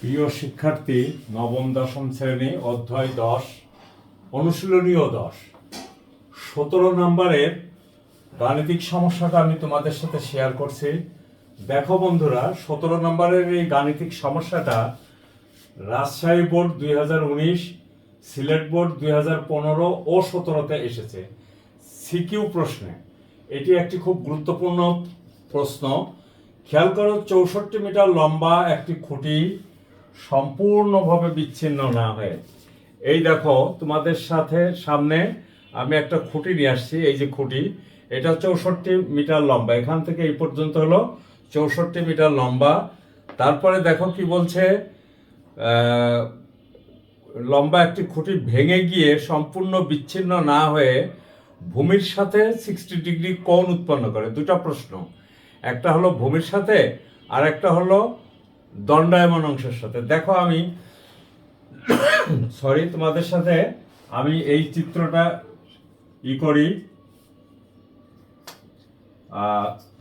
প্রিয় শিক্ষার্থী, নবম, দশম শ্রেণি, অধ্যায় দশ, অনুশীলনীয় দশ। সতেরো নম্বরের গাণিতিক সমস্যাটা আমি তোমাদের সাথে শেয়ার করছি। দেখো বন্ধুরা, সতেরো নম্বরের এই গাণিতিক সমস্যাটা রাজশাহী বোর্ড দুই হাজার উনিশ, সিলেট বোর্ড দুই হাজার পনেরো ও সতেরোতে এসেছে। সিকিউ প্রশ্নে। এটি একটি খুব গুরুত্বপূর্ণ প্রশ্ন। খেয়াল করো, চৌষট্টি মিটার লম্বা একটি খুঁটি সম্পূর্ণভাবে বিচ্ছিন্ন না হয়ে। এই দেখো, তোমাদের সাথে সামনে আমি একটা খুঁটি নিয়ে আসছি, এই যে খুঁটি। এটা চৌষট্টি মিটার লম্বা। এখান থেকে এই পর্যন্ত হলো চৌষট্টি মিটার লম্বা। তারপরে দেখো কি বলছে লম্বা একটি খুঁটি ভেঙে গিয়ে সম্পূর্ণ বিচ্ছিন্ন না হয়ে ভূমির সাথে সিক্সটি ডিগ্রি কোণ উৎপন্ন করে। দুটো প্রশ্ন। একটা হলো ভূমির সাথে আর একটা হলো দণ্ডায়মান অংশের সাথে। দেখো আমি, সরি, তোমাদের সাথে আমি এই চিত্রটা ই করি।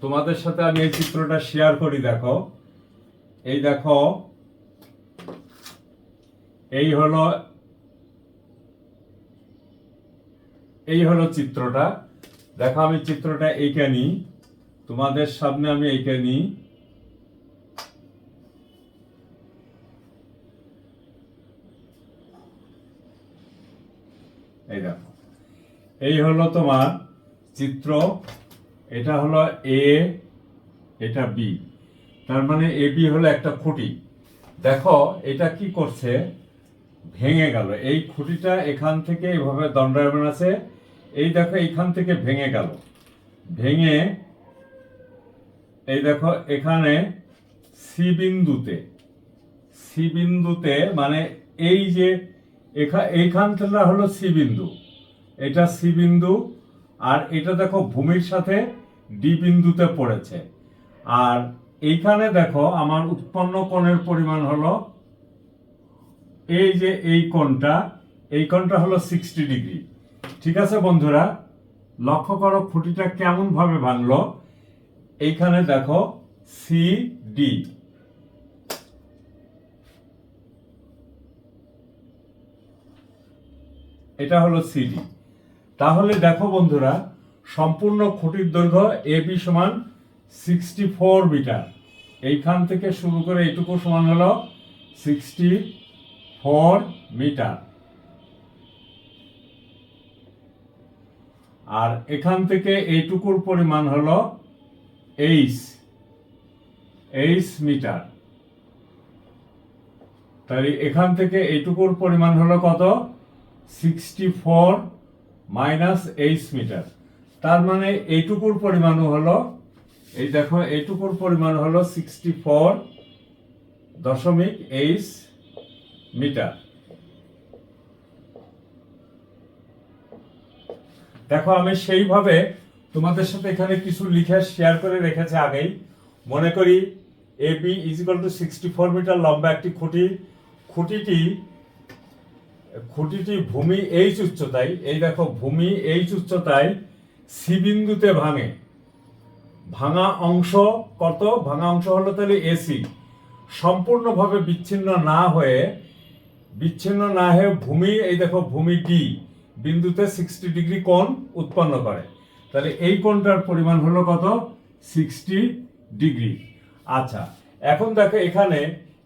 তোমাদের সাথে আমি এই চিত্রটা শেয়ার করি, দেখো। এই দেখো, এই হলো এই হলো চিত্রটা। দেখো আমি চিত্রটা এইটা নিই। তোমাদের সামনে আমি এইটা এই দেখো। এই হলো তোমার চিত্র, এটা হলো এ এটা বি তার মানে এ বি হলো একটা খুঁটি। দেখো, এটা কি করছে? ভেঙে গেল। এই খুঁটিটা এখান থেকে এভাবে দণ্ডায়মান আছে। এই দেখো এইখান থেকে ভেঙে গেল। ভেঙে, এই দেখো, এখানে সি বিন্দুতে সি বিন্দুতে মানে এই যে এখা- এইখানটা হলো সি বিন্দু। এটা সি বিন্দু, আর এটা দেখো ভূমির সাথে ডি বিন্দুতে পড়েছে। আর এইখানে দেখো আমার উৎপন্ন কোণের পরিমাণ হলো এই যে এই কোণটা এই কোণটা হলো সিক্সটি ডিগ্রি। ঠিক আছে বন্ধুরা? লক্ষ্য করো খুঁটিটা কেমন ভাবে ভাঙলো এইখানে দেখো সি ডি। এটা হলো সিডি তাহলে দেখো বন্ধুরা, সম্পূর্ণ খুঁটির দৈর্ঘ্য এ বি সমান সিক্সটি ফোর মিটার এইখান থেকে শুরু করে এইটুকু সমান হলো সিক্সটি ফোর মিটার আর এখান থেকে এইটুকুর পরিমাণ হলো এইচ এইচ মিটার তাই এখান থেকে এইটুকুর পরিমাণ হলো কত? Sixty four minus H metre তার মানে এইটুকুর পরিমাণও হলো, এই দেখো, এইটুকুর পরিমাণ হলো সিক্সটি ফোর দশমিক এইচ মিটার দেখো, আমি সেইভাবে তোমাদের সাথে এখানে কিছু লিখে শেয়ার করে রেখেছে আগেই। মনে করি A B is equal to sixty four metre লম্বা একটি খুঁটি। খুঁটিটি খুঁটিটি ভূমি এইচ উচ্চতায় এই দেখো, ভূমি এইচ উচ্চতায় সি বিন্দুতে ভাঙে। ভাঙা অংশ কত? ভাঙা অংশ হলো তাহলে এসি সম্পূর্ণভাবে বিচ্ছিন্ন না হয়ে, বিচ্ছিন্ন না হয়ে ভূমি, এই দেখো, ভূমি ডি বিন্দুতে সিক্সটি ডিগ্রি কোণ উৎপন্ন করে। তাহলে এই কোণটার পরিমাণ হলো কত? সিক্সটি ডিগ্রি আচ্ছা এখন দেখো এখানে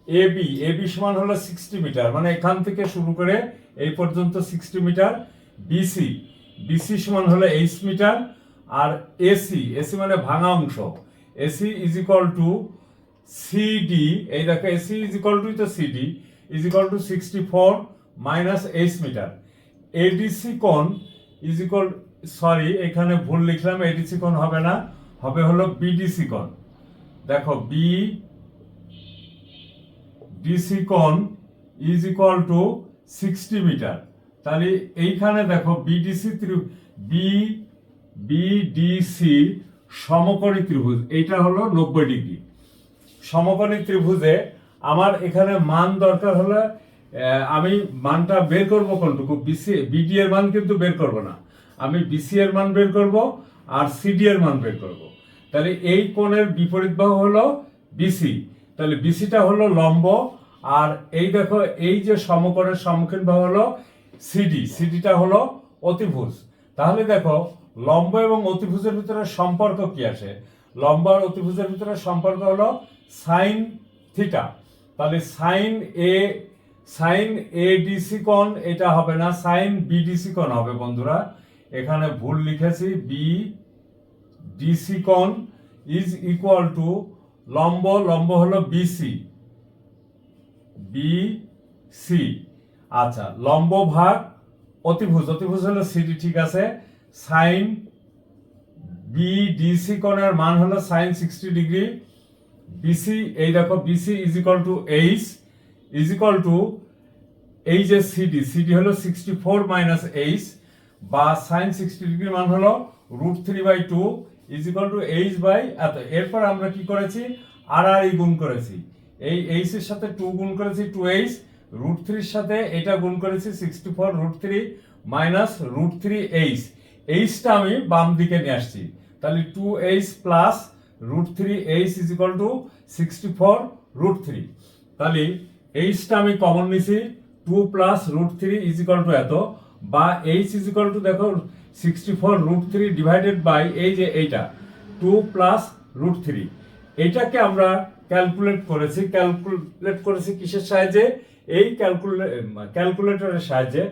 এ বি এ বি সমান হলো সিক্সটি মিটার মানে এখান থেকে শুরু করে এই পর্যন্ত সিক্সটি মিটার বিসি বিসি সমান হলো এইচ মিটার আর এসি এসি মানে ভাঙা অংশ AC is equal to CD এই দেখো এসি ইজ ইকুয়াল টু তো CD is equal to sixty four minus H metre ADC কোণ ইজ ইকুয়াল সরি এখানে ভুল লিখলাম এডিসি কোণ হবে না, হবে হলো বিডিসি কোণ। দেখো বি ডিসি কোণ is equal to sixty metre তাহলে এইখানে দেখো বিডিসি বি বিডিসি সমকোণী ত্রিভুজ, এইটা হলো নব্বই ডিগ্রি। সমকোণী ত্রিভুজে আমার এখানে মান দরকার হলে আমি মানটা বের করব কোনটুকু? বিসি বিডি এর মান কিন্তু বের করব না। আমি বিসি এর মান বের করব আর সিডি এর মান বের করব। তাহলে এই কোণের বিপরীত বাহু হলো বিসি তাহলে বিসিটা হলো লম্ব, আর এই দেখো, এই যে সমকোণের সম্মুখীন ভাগ হলো সিডি সিডিটা হলো অতিভুজ। তাহলে দেখো, লম্ব এবং অতিভুজের ভিতরে সম্পর্ক কি আসে লম্ব আর অতিভুজের ভিতরে সম্পর্ক হলো সাইন থিটা। তাহলে sine A sine A DC কোণ, এটা হবে না, সাইন বি ডিসি কোণ হবে বন্ধুরা। এখানে ভুল লিখেছি বি ডিসি কোণ ইজ ইকুয়াল টু লম্ব লম্ব হলো বিসি বি সি আচ্ছা লম্ব ভাগ অতিভুজ। অতিভুজ হলো সিডি ঠিক আছে? সাইন বি ডিসি কোণের মান হলো সাইন সিক্সটি ডিগ্রি বিসি এই দেখো BC is equal to H is equal to এই যে সিডি সিডি হলো সিক্সটি ফোর মাইনাস এইচ বা সাইন সিক্সটি ডিগ্রি মান হলো root three by two is equal to H by এত, এরপর আমরা কি করেছি? আর আর ই গুণ করেছি। এই এইচ এর সাথে টু গুণ করেছি টু এইচ রুট থ্রির সাথে এটা গুণ করেছি sixty four root three minus root three H এইচটা আমি বাম দিকে নিয়ে আসছি। তাহলে two H plus root three H is equal to sixty four root three তাহলে এইচটা আমি কমন নিছি two plus root three is equal to এত। বা এইচ ইজ ইকুয়াল টু দেখো sixty four root three divided by এই যে এইটা টু প্লাস রুট থ্রি এইটাকে আমরা ক্যালকুলেট করেছি ক্যালকুলেট করেছি কিসের সাহায্যে? এই ক্যালকুলে ক্যালকুলেটরের সাহায্যে।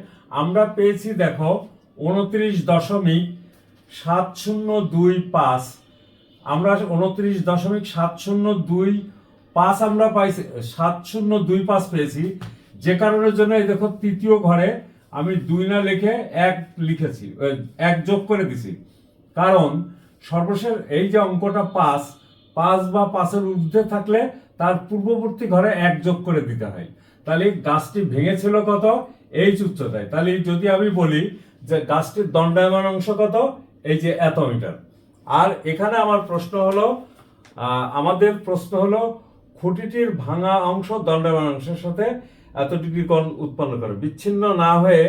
আমরা পেয়েছি দেখো উনত্রিশ দশমিক সাত শূন্য দুই পাঁচ। আমরা উনত্রিশ দশমিক সাত শূন্য দুই পাঁচ আমরা পাইছি, সাত শূন্য দুই পাঁচ পেয়েছি। যে কারণের জন্য এই দেখো তৃতীয় ঘরে আমি দুই না লিখে এক লিখেছি এক যোগ করে দিছি। কারণ সর্বশেষ এই যে অঙ্কটা পাঁচ পাঁচ বা পাঁচের ঊর্ধ্বে থাকলে তার পূর্ববর্তী ঘরে এক যোগ করে দিতে হয়। তাহলে গাছটি ভেঙেছিল কত? এই উচ্চতায়। তাহলে যদি আমি বলি যে গাছটির দণ্ডায়মান অংশ কত? এই যে এত মিটার। আর এখানে আমার প্রশ্ন হলো আমাদের প্রশ্ন হলো, খুঁটিটির ভাঙা অংশ দণ্ডায়মান অংশের সাথে এত ডিগ্রি কোণ উৎপন্ন করে? বিচ্ছিন্ন না হয়ে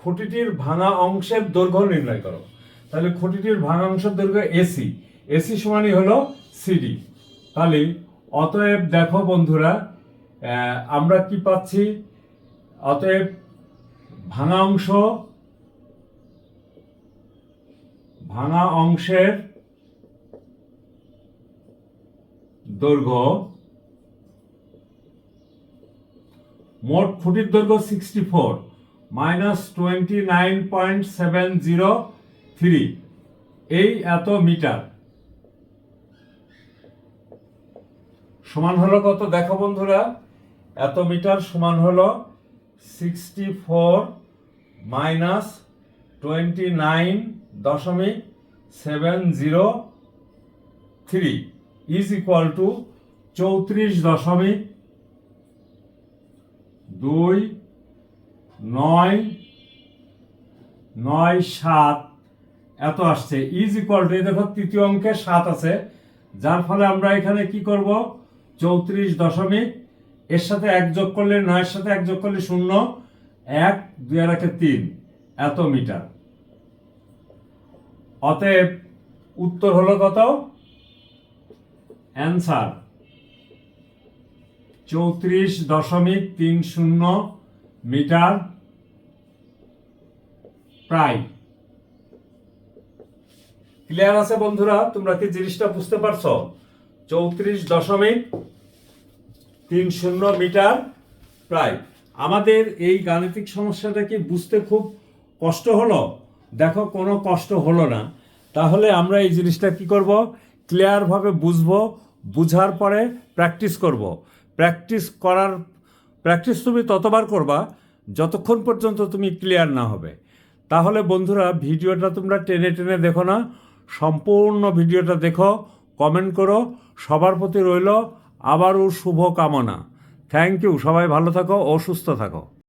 খুঁটিটির ভাঙা অংশের দৈর্ঘ্য নির্ণয় করো। তাহলে খুঁটিটির ভাঙা অংশের দৈর্ঘ্য এসি। এসি সমানই হলো সিডি। তাহলে অতএব দেখো বন্ধুরা আমরা কি পাচ্ছি? অতএব ভাঙা অংশ, ভাঙা অংশের দৈর্ঘ্য মোট খুঁটির দৈর্ঘ্য sixty four minus twenty nine point seven zero three এই এত মিটার। সমান হলো কত? দেখো বন্ধুরা, এত মিটার সমান হলো sixty four minus twenty nine দশমিক seven zero three is equal to চৌত্রিশ দশমিক দুই, নয় নয়, সাত, এত আসছে। ইজ ইকুয়াল টু দেখো তৃতীয় অঙ্কে সাত আছে। যার ফলে আমরা এখানে কি করব? চৌত্রিশ দশমিক, এর সাথে এক যোগ করলে নয়ের সাথে এক যোগ করলে শূন্য, এক, দুই আর একে তিন, এত মিটার। অতএব উত্তর হলো কত? অ্যান্সার চৌত্রিশ দশমিক তিন শূন্য মিটার প্রায়। ক্লিয়ার আছে বন্ধুরা? তোমরা কি জিনিসটা বুঝতে পারছ? চৌত্রিশ দশমিক তিন শূন্য মিটার প্রায়। আমাদের এই গাণিতিক সমস্যাটা কি বুঝতে খুব কষ্ট হলো? দেখো, কোনো কষ্ট হলো না। তাহলে আমরা এই জিনিসটা কি করব? ক্লিয়ারভাবে বুঝব, বুঝার পরে প্র্যাকটিস করব। প্র্যাকটিস করার, প্র্যাকটিস তুমি ততবার করবা যতক্ষণ পর্যন্ত তুমি ক্লিয়ার না হবে। তাহলে বন্ধুরা ভিডিওটা তোমরা টেনে টেনে দেখো না, সম্পূর্ণ ভিডিওটা দেখো কমেন্ট করো, সবার প্রতি রইল আবারও শুভ কামনা থ্যাংক ইউ সবাই ভালো থাকো অসুস্থ সুস্থ থাকো।